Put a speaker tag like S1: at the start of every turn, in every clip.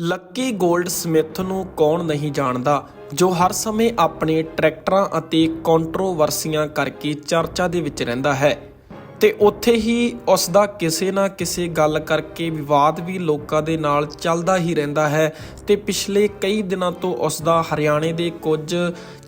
S1: Lucky gold Smith ਨੂੰ ਕੌਣ ਨਹੀਂ ਜਾਣਦਾ, ਜੋ ਹਰ ਸਮੇਂ ਆਪਣੇ ਟਰੈਕਟਰਾਂ ਅਤੇ ਕੰਟਰੋਵਰਸੀਆਂ ਕਰਕੇ ਚਰਚਾ ਦੇ ਵਿੱਚ ਰਹਿੰਦਾ ਹੈ। ਤੇ ਉੱਥੇ ਹੀ ਉਸ ਦਾ ਕਿਸੇ ਨਾ ਕਿਸੇ ਗੱਲ ਕਰਕੇ ਵਿਵਾਦ ਵੀ ਲੋਕਾਂ ਦੇ ਨਾਲ ਚੱਲਦਾ ਹੀ ਰਹਿੰਦਾ ਹੈ। ਤੇ ਪਿਛਲੇ ਕਈ ਦਿਨਾਂ ਤੋਂ ਉਸ ਦਾ ਹਰਿਆਣੇ ਦੇ ਕੁਝ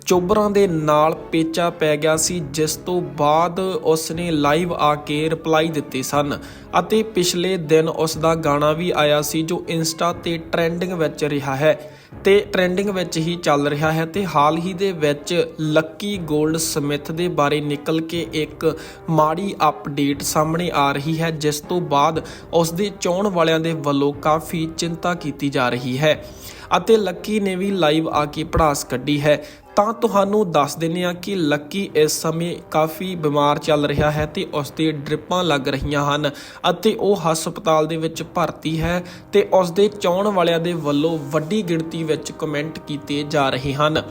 S1: ਚੋਬਰਾਂ ਦੇ ਨਾਲ ਪੇਚਾ ਪੈ ਗਿਆ ਸੀ, ਜਿਸ ਤੋਂ ਬਾਅਦ ਉਸ ਨੇ ਲਾਈਵ ਆ ਕੇ ਰਿਪਲਾਈ ਦਿੱਤੇ ਸਨ ਅਤੇ ਪਿਛਲੇ ਦਿਨ ਉਸ ਦਾ ਗਾਣਾ ਵੀ ਆਇਆ ਸੀ, ਜੋ ਇੰਸਟਾ ਤੇ ਟ੍ਰੈਂਡਿੰਗ ਵਿੱਚ ਰਿਹਾ ਹੈ। ਤੇ ਟ੍ਰੈਂਡਿੰਗ ਵਿੱਚ ਹੀ ਚੱਲ ਰਿਹਾ ਹੈ ਤੇ ਹਾਲ ਹੀ ਦੇ ਵਿੱਚ ਲੱਕੀ 골ਡ ਸਮਿਥ ਦੇ ਬਾਰੇ ਨਿਕਲ ਕੇ ਇੱਕ ਮਾੜੀ ਅਪਡੇਟ ਸਾਹਮਣੇ ਆ ਰਹੀ ਹੈ, ਜਿਸ ਤੋਂ ਬਾਅਦ ਉਸ ਦੇ ਚਾਹਣ ਵਾਲਿਆਂ ਦੇ ਵੱਲੋਂ ਕਾਫੀ ਚਿੰਤਾ ਕੀਤੀ ਜਾ ਰਹੀ ਹੈ। ਅਤੇ ਲੱਕੀ ਨੇ ਵੀ ਲਾਈਵ ਆ ਕੇ ਪੜਾਸ ਕੱਢੀ ਹੈ। ਤਾਂ ਤੁਹਾਨੂੰ ਦੱਸ ਦਿੰਨੇ ਆ ਕਿ ਲੱਕੀ ਇਸ ਸਮੇਂ ਕਾਫੀ ਬਿਮਾਰ ਚੱਲ ਰਿਹਾ ਹੈ ਤੇ ਉਸ ਦੇ ਡ੍ਰਿਪਾਂ ਲੱਗ ਰਹੀਆਂ ਹਨ ਅਤੇ ਉਹ ਹਸਪਤਾਲ ਦੇ ਵਿੱਚ ਭਰਤੀ ਹੈ ਤੇ ਉਸ ਦੇ ਚਾਹਣ ਵਾਲਿਆਂ ਦੇ ਵੱਲੋਂ ਵੱਡੀ ਗਿਣਤੀ ਵਿੱਚ ਕਮੈਂਟ ਕੀਤੇ ਜਾ ਰਹੇ ਹਨ।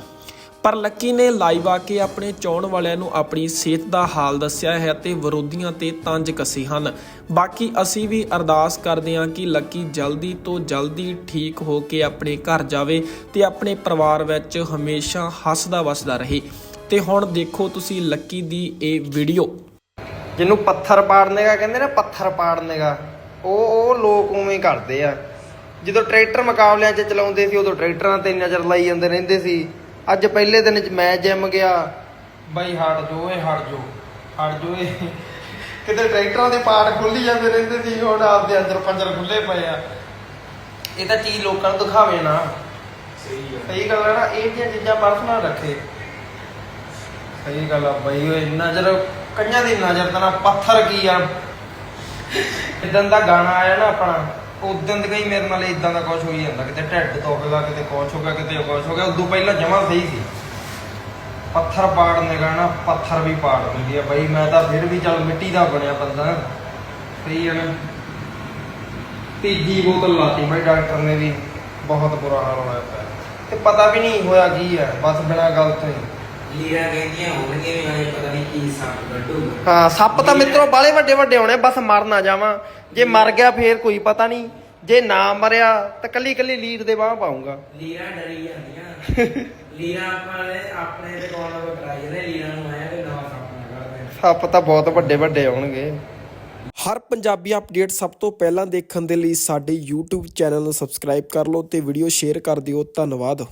S1: ਪਰ ਲੱਕੀ ਨੇ ਲਾਈਵ ਆ ਕੇ ਆਪਣੇ ਚਾਹਣ ਵਾਲਿਆਂ ਨੂੰ ਆਪਣੀ ਸਿਹਤ ਦਾ ਹਾਲ ਦੱਸਿਆ ਹੈ ਤੇ ਵਿਰੋਧੀਆਂ ਤੇ ਤੰਜ ਕੱਸੇ ਹਨ। ਬਾਕੀ ਅਸੀਂ ਵੀ ਅਰਦਾਸ ਕਰਦੇ ਹਾਂ ਕਿ ਲੱਕੀ ਜਲਦੀ ਤੋਂ ਜਲਦੀ ਠੀਕ ਹੋ ਕੇ ਆਪਣੇ ਘਰ ਜਾਵੇ ਤੇ ਆਪਣੇ ਪਰਿਵਾਰ ਵਿੱਚ ਹਮੇਸ਼ਾ ਹੱਸਦਾ ਵਸਦਾ ਰਹੇ। ਤੇ ਹੁਣ ਦੇਖੋ ਤੁਸੀਂ ਲੱਕੀ ਦੀ ਇਹ ਵੀਡੀਓ।
S2: ਜਿਹਨੂੰ ਪੱਥਰ ਪਾੜਨੇਗਾ ਕਹਿੰਦੇ ਨਾ, ਪੱਥਰ ਪਾੜਨੇਗਾ ਉਹ ਉਹ ਲੋਕ ਉਵੇਂ ਕਰਦੇ ਆ। ਜਦੋਂ ਟਰੈਕਟਰ ਮੁਕਾਬਲਿਆਂ 'ਚ ਚਲਾਉਂਦੇ ਸੀ, ਉਦੋਂ ਟਰੈਕਟਰਾਂ ਤੇ ਨਜ਼ਰ ਲਾਈ ਜਾਂਦੇ ਰਹਿੰਦੇ ਸੀ। ਅੱਜ ਪਹਿਲੇ ਦਿਨ 'ਚ ਮੈਂ ਜਿਮ ਗਿਆ। ਬਾਈ ਹਟ ਜੋ ਏ ਹਟ ਜੋ। ਹਟ ਜੋ ਏ। ਕਿਤੇ ਟਰੈਕਟਰਾਂ ਦੇ ਪਾਰਟ ਖੁੱਲੀ ਜਾਂਦੇ ਰਹਿੰਦੇ ਸੀ ਹੁਣ ਆਪਦੇ ਅੰਦਰ ਪੰਜਰ ਖੁੱਲੇ ਪਏ ਆ। ਇਹ ਤਾਂ ਚੀਜ਼ ਲੋਕਾਂ ਨੂੰ ਦਿਖਾਵੇ ਨਾ। ਸਹੀ ਸਹੀ ਗੱਲ ਹੈ ਨਾ ਇਹ ਜਿਹੀਆਂ ਚੀਜ਼ਾਂ ਪਰਸਨਲ ਰੱਖੇ। ਸਹੀ ਗੱਲ ਆ ਬਈ ਓਏ ਨਜ਼ਰ ਕਈਆਂ ਦੀ ਨਜ਼ਰ ਤਾਂ ਨਾ ਪੱਥਰ ਕੀ ਆ। ਇਦਾਂ ਦਾ ਗਾਣਾ ਆਇਆ ਨਾ ਆਪਣਾ। ਉਦੋਂ ਦੇ ਕਈ ਮੇਰੇ ਨਾਲ ਇਦਾਂ ਦਾ ਕੁਝ ਹੋਈ ਜਾਂਦਾ, ਕਿਤੇ ਢਿੱਡ ਦੁਖਦਾ ਕਿਤੇ ਕੁਝ ਹੋ ਗਿਆ, ਕਿਤੇ ਕੁਝ ਹੋ ਗਿਆ, ਉਦੋਂ ਪਹਿਲਾਂ ਜਮਾ ਸਹੀ ਸੀ। ਪੱਥਰ ਪਾੜਨੇ ਗਾਣਾ ਪੱਥਰ ਵੀ ਪਾੜ ਦਿੰਦੀ ਆ ਬਈ, ਮੈਂ ਤਾਂ ਫਿਰ ਵੀ ਚੱਲ ਮਿੱਟੀ ਦਾ ਬਣਿਆ ਬੰਦਾ। ਸਹੀ ਹੈ ਨਾ ਤੀਜੀ ਬੋਤਲ ਲਾਤੀ ਬਈ ਡਾਕਟਰ ਨੇ ਵੀ, ਬਹੁਤ ਬੁਰਾ ਹਾਲ ਹੋਇਆ ਪਿਆ। ਤੇ ਪਤਾ ਵੀ ਨਹੀਂ ਹੋਇਆ ਕੀ ਹੈ, ਬਸ ਬਿਨਾਂ ਗੱਲ ਤੋਂ ਹੀ।
S3: ਲੀਰਾ ਕਹਿੰਦੀਆਂ ਹੋਣਗੇ ਵੀ ਹਲੇ ਕੀ ਸੱਪ ਕੱਢੂਗਾ
S2: ਹਾਂ ਸੱਪ ਤਾਂ ਮਿੱਤਰੋ ਬਾਲੇ ਵੱਡੇ ਵੱਡੇ ਹੋਣੇ ਬਸ ਮਰ ਨਾ ਜਾਵਾਂ। ਜੇ ਮਰ ਗਿਆ ਫੇਰ ਕੋਈ ਪਤਾ ਨਹੀਂ। ਜੇ ਨਾ ਮਰਿਆ ਤਾਂ ਕੱਲੀ ਕੱਲੀ ਲੀਰ ਦੇ ਬਾਹ ਪਾਉਂਗਾ।
S3: ਲੀਰਾ ਡਰੀ ਜਾਂਦੀਆਂ। ਲੀਰਾ ਆਪਾਂ ਨੇ ਆਪਣੇ ਦੇ ਕੋਲ ਨਾਲ ਕਰਾਈ ਜਾਂਦੇ? ਲੀਰਾ ਨੂੰ ਆਇਆ ਕਿ ਨਵਾਂ ਸੱਪ
S2: ਸੱਪ ਤਾਂ ਬਹੁਤ ਵੱਡੇ ਵੱਡੇ ਹੋਣਗੇ
S1: ਹਰ ਪੰਜਾਬੀ ਅਪਡੇਟ ਸਭ ਤੋਂ ਪਹਿਲਾਂ ਦੇਖਣ ਦੇ ਲਈ ਸਾਡੇ YouTube ਚੈਨਲ ਨੂੰ ਸਬਸਕ੍ਰਾਈਬ ਕਰ ਲਓ ਤੇ ਵੀਡੀਓ ਸ਼ੇਅਰ ਕਰ ਦਿਓ। ਧੰਨਵਾਦ।